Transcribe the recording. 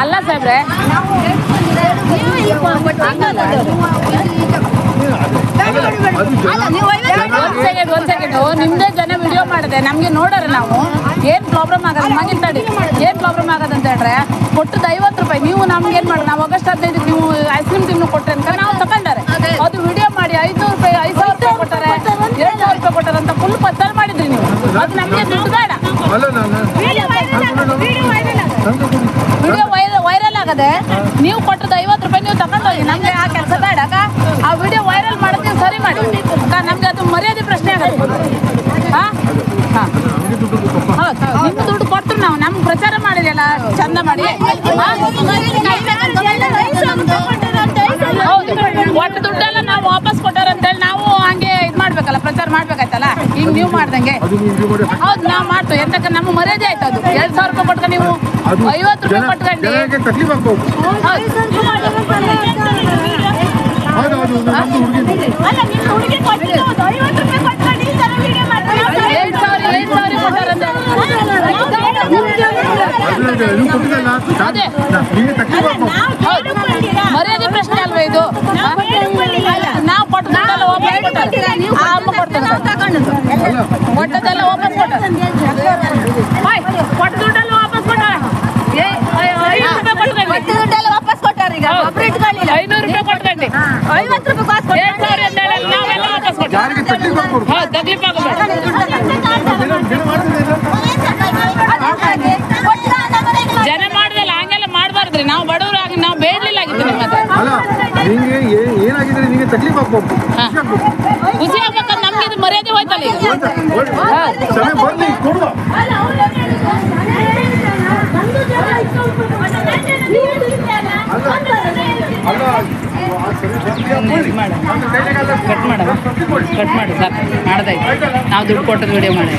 ಅಲ್ಲ ಸಾಹೇಬ್ರೆ ಒಂದ್ ಸೆಕೆಂಡ್ ಒಂದ್ ಸೆಕೆಂಡ್ ನಿಮ್ದೇ ಜನ ವಿಡಿಯೋ ಮಾಡಿದೆ ನಮ್ಗೆ ನೋಡೋರ ನಾವು ಏನ್ ಪ್ರಾಬ್ಲಮ್ ಆಗದ. ಮಗಿಲ್ ತಡಿ ಏನ್ ಪ್ರಾಬ್ಲಮ್ ಆಗದ. ಅಂತ ಹೇಳ್ರೆ ಕೊಟ್ಟದ ಐವತ್ತು ರೂಪಾಯಿ ನೀವು ನಮ್ಗೆ ಏನ್ ಮಾಡಿ ನಾವು ಆಗಸ್ಟ್ ಹದಿನೈದು ನೀವು ಐಸ್ ಕ್ರೀಮ್ ತಿನ್ನು ಕೊಟ್ರೆ ಅಂತ ನಾವು ತಗೊಂಡಾರೆ ಅದು ವಿಡಿಯೋ ಮಾಡಿ ಐದ್ನೂರು ರೂಪಾಯಿ ಐದು ಸಾವಿರ ರೂಪಾಯಿ ಕೊಟ್ಟಾರೆ ಎರಡು ಸಾವಿರ ರೂಪಾಯಿ ಕೊಟ್ಟಾರೆ ಅಂತ ಫುಲ್ ಪತ್ತಲ್ ಮಾಡಿದ್ರಿ ನೀವು ಅದು ನಮ್ಗೆ ದುಡ್ಡು ಬೇಡ ವಿಡಿಯೋ ಆಗದೆ? ನೀವು ಕೊಟ್ಟದ ಐವತ್ತು ರೂಪಾಯಿ ನೀವು ತಗೊಂಡೋಗಿ. ನಮ್ಗೆ ಆ ಕೆಲಸ ಬೇಡ ಆ ವಿಡಿಯೋ ವೈರಲ್ ಮಾಡೋದು ಸರಿ ಮಾಡಿ. ನಮ್ಗೆ ಅದು ಮರ್ಯಾದೆ ಪ್ರಶ್ನೆ ಆಗತ್ತೆ. ಹಾ? ದುಡ್ಡು ಕೊಟ್ಟರು ಕೊಟ್ಟು ನಾವು. ನಮ್ಗೆ ಪ್ರಚಾರ ಮಾಡಿದೆಯಲ್ಲ, ಚಂದ ಮಾಡಿ? ಹೌದು. ಒಟ್ಟು ದುಡ್ಡೆಲ್ಲ ನಾವು ವಾಪಸ್ ಕೊಟ್ಟಾರ ಅಂತೇಳಿ ನಾವು ಹಂಗೆ ಇದು ಮಾಡ್ಬೇಕಲ್ಲ ಪ್ರಚಾರ ಈಗ ನೀವು ಮಾಡ್ದಂಗೆ. ಹೌದು ನಾವು ಮಾಡ್ತೇವೆ. ಎಂತಕ್ಕ ನಮ್ಮ ಮರ್ಯಾದೆ ಆಯ್ತು ಅದು. ಎರಡು ಸಾವಿರ ರೂಪಾಯಿ ಕೊಟ್ಕೊಂಡು ನೀವು ಐವತ್ತು ರೂಪಾಯಿ ಕೊಟ್ಕೊಂಡು ಹೌದು ಮರ್ಯಾದೆ ಪ್ರಶ್ನೆ ಅಲ್ವಾ ಇದು? ನಾವು ಕೊಟ್ಟ ವಾಪಸ್ ಕೊಟ್ಟ ದುಡ್ಡೆಲ್ಲ ಕೊಟ್ಟಾರೆ ಐನೂರು ರೂಪಾಯಿ ಎರಡು ಸಾವಿರ ಅಂತ ಹೇಳಿ ನಾವೆಲ್ಲ ತಕ್ಲೀಫ್ ಜನ ಮಾಡ್ದಲ್ಲ ಹಂಗೆಲ್ಲ ಮಾಡಬಾರ್ದ್ರಿ ನಾವು ಬಡವರಾಗಿ ನಾವು ಬೇಡಲಿಲ್ಲ ಆಗಿತ್ತು ನಿಮ್ಮ ಹತ್ರ ನಿಮಗೆ ತಕ್ಲೀಫ್ ಖುಷಿ ಆಗ್ಬೇಕಂದ್ರೆ ನಮ್ಗೆ ಇದು ಮರ್ಯಾದೆ ಹೋಯ್ತಲ್ಲ ಈಗ ಆಯ್ತಾ? ಒಳ್ಳೆ- ಸಮಯ ಬರ್ಲಿ ಕೊಡುವ ಅಲ್ಲ ಆ ಸಮಯ ಬರ್ಲಿ, ಕೊಡಿ. ನಮ್ಮ ಕೈಯಾಗೆಲ್ಲ ಕಟ್ ಮಾಡ. ತಕ್ಲೀಫ್ ಕೊಡಿ. ಕಟ್ ಮಾಡು ಸಾಕು ಮಾಡ್ದಾಯ್ತು ನಾವು ದುಡ್ಡು ಕೊಟ್ಟದ್ದು ವಿಡಿಯೋ ಮಾಡಿ.